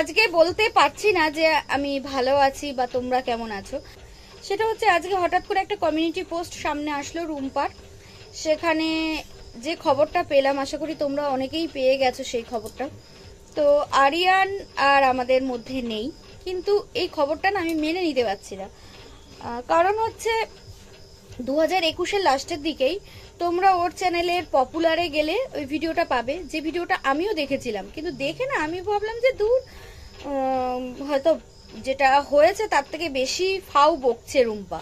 আজকে বলতে পারছি না যে আমি ভালো আছি বা তোমরা কেমন আছো। সেটা হচ্ছে আজকে হঠাৎ করে একটা কমিউনিটি পোস্ট সামনে আসলো রুমপার। সেখানে যে খবরটা পেলাম, আশা করি তোমরা অনেকেই পেয়ে গেছো সেই খবরটা। তো আরিয়ান আর আমাদের মধ্যে নেই, কিন্তু এই খবরটা না আমি মেনে নিতে পারছি না। কারণ হচ্ছে দু হাজার একুশের লাস্টের দিকেই তোমরা ওর চ্যানেলের পপুলারে গেলে ওই ভিডিওটা পাবে। যে ভিডিওটা আমিও দেখেছিলাম, কিন্তু দেখে না আমি ভাবলাম যে দূর হয়তো যেটা হয়েছে তার থেকে বেশি ফাউ বকছে রুম্পা।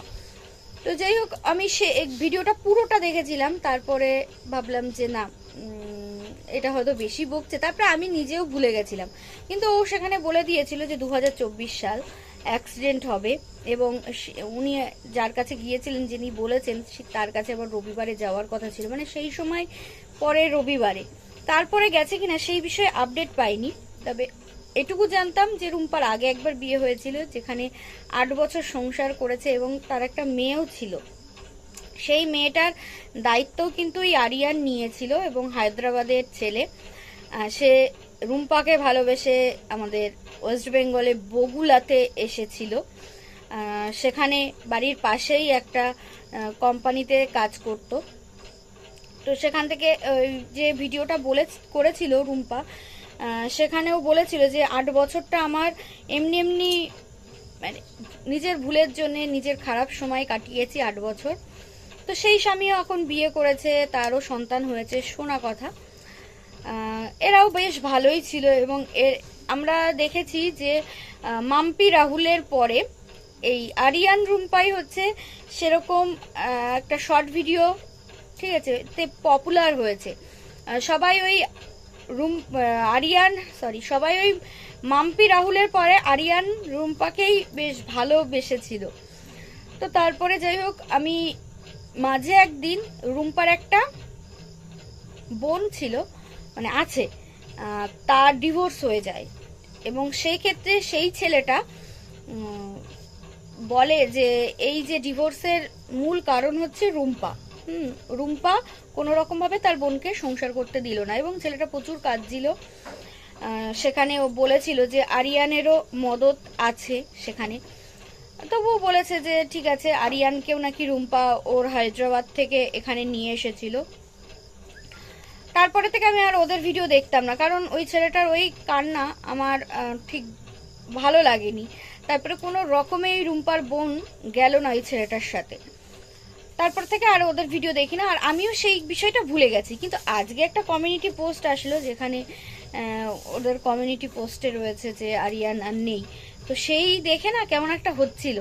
তো যাই হোক, আমি সে ভিডিওটা পুরোটা দেখেছিলাম, তারপরে ভাবলাম যে না এটা হয়তো বেশি বকছে। তারপরে আমি নিজেও ভুলে গেছিলাম। কিন্তু ও সেখানে বলে দিয়েছিল যে দু হাজার চব্বিশ সাল অ্যাক্সিডেন্ট হবে এবং উনি যার কাছে গিয়েছিলেন, যিনি বলেছেন তার কাছে আবার রবিবারে যাওয়ার কথা ছিল। মানে সেই সময় পরে রবিবারে। তারপরে গেছে কিনা সেই বিষয়ে আপডেট পাইনি, তবে এটুকু জানতাম যে রুম্পার আগে একবার বিয়ে হয়েছিল, যেখানে আট বছর সংসার করেছে এবং তার একটা মেয়েও ছিল। সেই মেয়েটার দায়িত্বও কিন্তু এই আরিয়ান নিয়েছিল এবং হায়দ্রাবাদের ছেলে। সে রুম্পাকে ভালোবেসে আমাদের ওয়েস্ট বেঙ্গলে বগুলাতে এসেছিল। সেখানে বাড়ির পাশেই একটা কোম্পানিতে কাজ করতো। তো সেখান থেকে, ওই যে ভিডিওটা বলে করেছিল রুম্পা সেখানেও বলেছিল যে আট বছরটা আমার এমনি এমনি মানে নিজের ভুলের জন্য নিজের খারাপ সময় কাটিয়েছি আট বছর। তো সেই স্বামীও এখন বিয়ে করেছে, তারও সন্তান হয়েছে, শোনা কথা। এরাও বেশ ভালোই ছিল এবং এর আমরা দেখেছি যে মাম্পি রাহুলের পরে এই আরিয়ান রুম্পাই হচ্ছে সেরকম একটা শর্ট ভিডিও, ঠিক আছে, তে পপুলার হয়েছে। সবাই ওই রুম আরিয়ান সরি সবাই ওই মাম্পি রাহুলের পরে আরিয়ান রুম্পাকেই বেশ ভালোবেসেছিল। তো তারপরে যাই হোক, আমি মাঝে একদিন রুম্পার একটা বোন ছিল মানে আছে তার ডিভোর্স হয়ে যায়। এবং সেই ক্ষেত্রে সেই ছেলেটা বলে যে এই যে ডিভোর্সের মূল কারণ হচ্ছে রুম্পা। হুম, রুম্পা কোনো রকমভাবে তার বোনকে সংসার করতে দিল না এবং ছেলেটা প্রচুর কাজ দিল সেখানে ও বলেছিল যে আরিয়ানেরও মদত আছে সেখানে। তবুও বলেছে যে, ঠিক আছে, আরিয়ানকেও নাকি রুম্পা ওর হায়দ্রাবাদ থেকে এখানে নিয়ে এসেছিল। তারপরে থেকে আমি আর ওদের ভিডিও দেখতাম না। কারণ ওই ছেলেটার ওই কান্না আমার ঠিক ভালো লাগেনি। তারপরে কোনো রকমেই রুম্পার বোন গেল না ওই ছেলেটার সাথে। তারপর থেকে আর ওদের ভিডিও দেখি না, আর আমিও সেই বিষয়টা ভুলে গেছি। কিন্তু আজকে একটা কমিউনিটি পোস্ট আসলো যেখানে ওদের কমিউনিটি পোস্টে রয়েছে যে আরিয়ান আর নেই। তো সেই দেখে না কেমন একটা হচ্ছিল।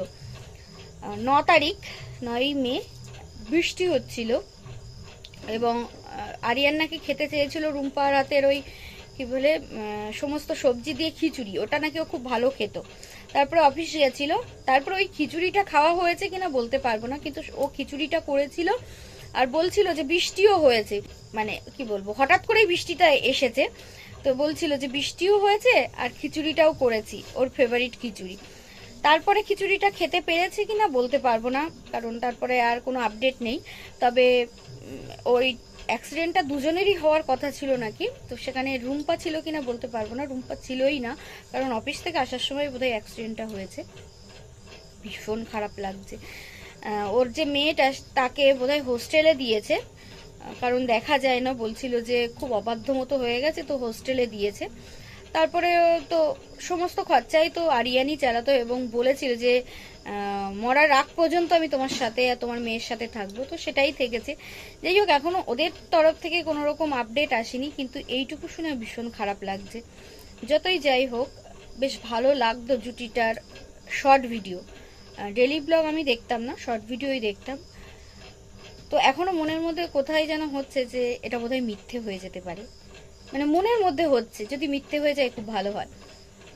ন তারিখ নয়ই মে, বৃষ্টি হচ্ছিল। এবং আরিয়ান নাকি খেতে চেয়েছিল রুম্পার হাতের ওই কি বলে সমস্ত সবজি দিয়ে খিচুড়ি, ওটা নাকি ও খুব ভালো খেত। তারপরে অফিস গিয়েছিল, তারপর ওই খিচুড়িটা খাওয়া হয়েছে কিনা বলতে পারব না, কিন্তু ও খিচুড়িটা করেছিল আর বলছিল যে বৃষ্টিও হয়েছে মানে কি বলব, হঠাৎ করেই বৃষ্টিটা এসেছে। তো বলছিল যে বৃষ্টিও হয়েছে আর খিচুড়িটাও করেছি, ওর ফেভারিট খিচুড়ি। তারপরে খিচুড়িটা খেতে পেরেছে কিনা বলতে পারব না, কারণ তারপরে আর কোনো আপডেট নেই। তবে ওই অ্যাক্সিডেন্টটা দুজনেরই হওয়ার কথা ছিল নাকি? তো সেখানে রুম্পা ছিল কিনা বলতে পারব না, রুম্পা ছিলই না, কারণ অফিস থেকে আসার সময় বোধহয় অ্যাক্সিডেন্টটা হয়েছে। ভীষণ খারাপ লাগছে। ওর যে মেয়েটা, তাকে বোধহয় হোস্টেলে দিয়েছে। কারণ দেখা যায় না, বলছিল যে খুব অবাধ্য মতো হয়ে গেছে, তো হোস্টেলে দিয়েছে। তারপরে তো সমস্ত খরচাই তো আরিয়ানি চালাতো এবং বলেছিল যে মরার আগ পর্যন্ত আমি তোমার সাথে আর তোমার মেয়ের সাথে থাকব। তো সেটাই থেকেছে। যাই হোক, এখনও ওদের তরফ থেকে কোনো রকম আপডেট আসেনি, কিন্তু এইটুকু শুনে ভীষণ খারাপ লাগছে। যতই যাই হোক, বেশ ভালো লাগতো জুটিটার শর্ট ভিডিও ডেলি ব্লগ আমি দেখতাম না শর্ট ভিডিওই দেখতাম। তো এখনও মনের মধ্যে কোথায় যেন হচ্ছে যে, এটা বোধহয় মিথ্যে হয়ে যেতে পারে। মানে মনের মধ্যে হচ্ছে, যদি মিথ্যে হয়ে যায় খুব ভালো হয়।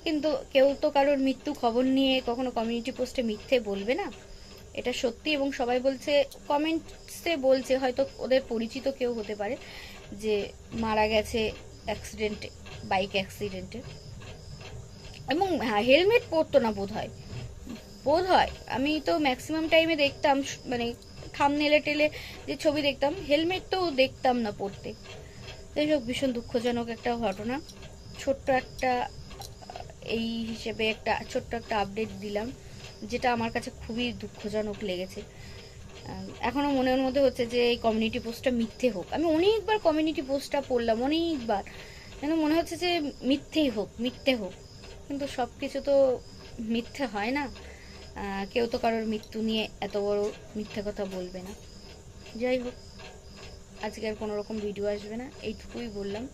কিন্তু কেউ তো কারোর মৃত্যু খবর নিয়ে কখনো কমিউনিটি পোস্টে মিথ্যে বলবে না। এটা সত্যি এবং সবাই বলছে কমেন্টসে বলছে, হয়তো ওদের পরিচিত কেউ হতে পারে, যে মারা গেছে অ্যাক্সিডেন্টে বাইক অ্যাক্সিডেন্টে এবং হ্যাঁ হেলমেট পরতো না বোধ হয়। বোধ হয়, আমি তো ম্যাক্সিমাম টাইমে দেখতাম মানে থামনেলে টেলে যে ছবি দেখতাম হেলমেট তো দেখতাম না পরতে। যাই হোক ভীষণ দুঃখজনক একটা ঘটনা। ছোট্ট একটা এই হিসেবে একটা ছোট্ট একটা আপডেট দিলাম যেটা আমার কাছে খুবই দুঃখজনক লেগেছে। আহ, এখনও মনের মধ্যে হচ্ছে যে এই কমিউনিটি পোস্টটা মিথ্যে হোক। আমি অনেকবার কমিউনিটি পোস্টটা পড়লাম অনেকবার। যেন মনে হচ্ছে যে মিথ্যেই হোক মিথ্যে হোক। কিন্তু সব কিছু তো মিথ্যে হয় না। কেউ তো কারোর মৃত্যু নিয়ে এত বড় মিথ্যে কথা বলবে না। যাই হোক। আজকে আর কোনো রকম ভিডিও আসবে না এইটুকুই বললাম।